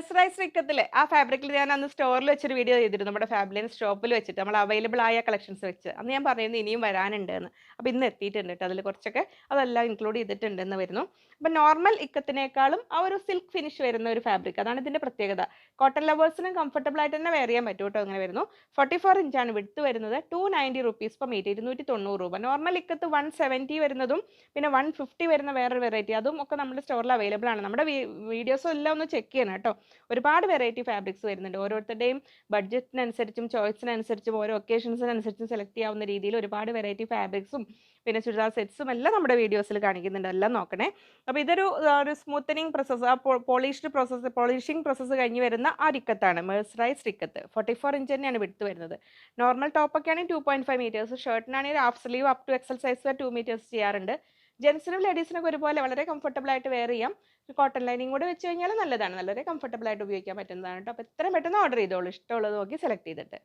മേഴ്സറൈസ് ഇക്കത്തിൽ ആ ഫാബ്രിക്കിൽ ഞാൻ അന്ന് സ്റ്റോറിൽ വെച്ചൊരു വീഡിയോ ചെയ്തിരുന്നു. നമ്മുടെ ഫാബ്ലിയൻ സ്റ്റോപ്പിൽ വെച്ചിട്ട്. നമ്മൾ അവൈലബിൾ ആയ കളക്ഷൻസ് വെച്ച്. അന്ന് ഞാൻ പറയുന്നത് ഇനിയും വരാനുണ്ട് എന്ന് അപ്പോൾ ഇന്ന് എത്തിയിട്ടുണ്ട് കേട്ടോ അതിൽ കുറച്ചൊക്കെ അതെല്ലാം ഇൻക്ലൂഡ് ചെയ്തിട്ടുണ്ട് എന്ന് വരുന്നു. അപ്പം നോർമൽ ഇക്കത്തിനേക്കാളും ആ ഒരു സിൽക്ക് ഫിനിഷ് വരുന്ന ഒരു ഫാബ്രിക് അതാണ് ഇതിന്റെ പ്രത്യേകത. കോട്ടൺ ലവേഴ്സിനും കംഫർട്ടബിൾ ആയിട്ട് തന്നെ വെയർ ചെയ്യാൻ പറ്റും കേട്ടോ അങ്ങനെ വരുന്നു. ഫോർട്ടി ഫോർ ഇഞ്ചാണ് വിടുത്ത് വരുന്നത്. Two ninety rupees per metre ഇരുന്നൂറ്റി തൊണ്ണൂറ് രൂപ. നോർമൽ ഇക്കത്ത് വൺ സെവന്റി വരുന്നതും പിന്നെ വൺ ഫിഫ്റ്റി വരുന്ന വേറൊരു വെറൈറ്റി അതും ഒക്കെ നമ്മുടെ സ്റ്റോറിൽ അവൈലബിൾ ആണ്. നമ്മുടെ വീഡിയോസും എല്ലാം ഒന്ന് ചെക്ക് ചെയ്യണം കേട്ടോ ഒരുപാട് വെറൈറ്റി ഫാബ്രിക്സ് വരുന്നുണ്ട്. ഓരോരുത്തരുടെയും ബഡ്ജറ്റിനനുസരിച്ചും ചോയ്സിനനുസരിച്ചും ഓരോ ഒക്കേഷൻസിനനുസരിച്ചും സെലക്ട് ചെയ്യാവുന്ന രീതിയിൽ ഒരുപാട് വെറൈറ്റി ഫാബ്രിക്സും പിന്നെ ചുരിദാർ സെറ്റ്സും എല്ലാം നമ്മുടെ വീഡിയോസിൽ കാണിക്കുന്നുണ്ട്. എല്ലാം നോക്കണേ. അപ്പോൾ ഇതൊരു ഒരു സ്മൂത്തനിങ് പ്രോസസ്സ് ആ പോളിഷ്ഡ് പ്രോസസ്സ് പോളിഷിംഗ് പ്രോസസ്സ് കഴിഞ്ഞ് വരുന്ന ആ റിക്കത്താണ് മേഴ്സറൈസ്ഡ് റിക്കത്ത് ഫോർട്ടി ഫോർ ഇഞ്ച് തന്നെയാണ് വിടുത്ത് വരുന്നത്. നോർമൽ ടോപ്പൊക്കെ ആണെങ്കിൽ two point five metres ഷർട്ടിനാണെങ്കിൽ half sleeve up to XL size two metres ചെയ്യാറുണ്ട്. ജെൻസിനും ലേഡീസിനൊക്കെ ഒരുപോലെ വളരെ കംഫർട്ടബിൾ ആയിട്ട് വെയർ ചെയ്യാം. കോട്ടൺ ലൈനിങ് കൂടെ വെച്ച് കഴിഞ്ഞാൽ നല്ലതാണ്. വളരെ കംഫർട്ടബിൾ ആയിട്ട് ഉപയോഗിക്കാൻ പറ്റുന്നതാണ് കേട്ടോ അപ്പോൾ എത്രയും പെട്ടെന്ന് ഓർഡർ ചെയ്തോളൂ. ഇഷ്ടമുള്ളത് നോക്കി സെലക്ട് ചെയ്തിട്ട്.